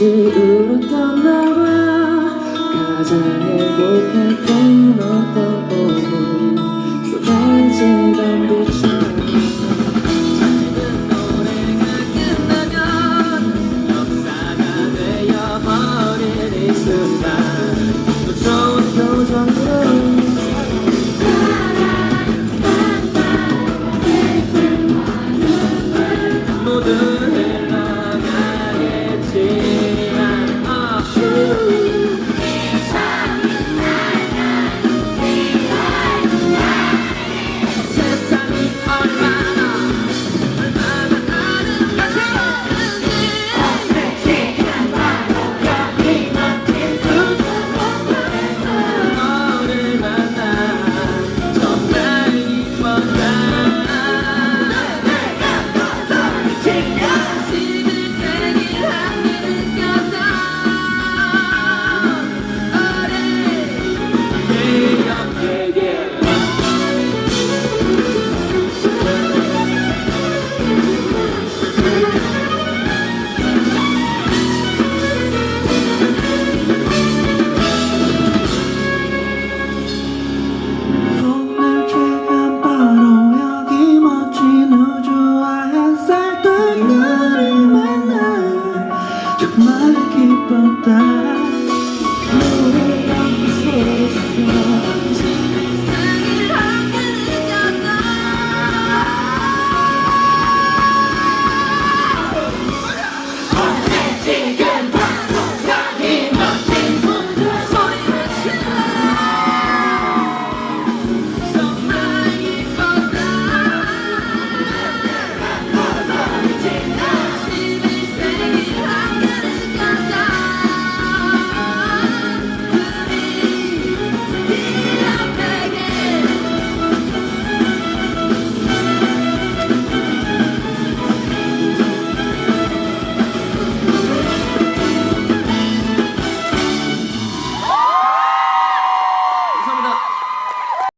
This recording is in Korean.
집으로 떠나와 가자 행복했던 어떤 오후 쏟아지던 빛이 순간 Makikipagtay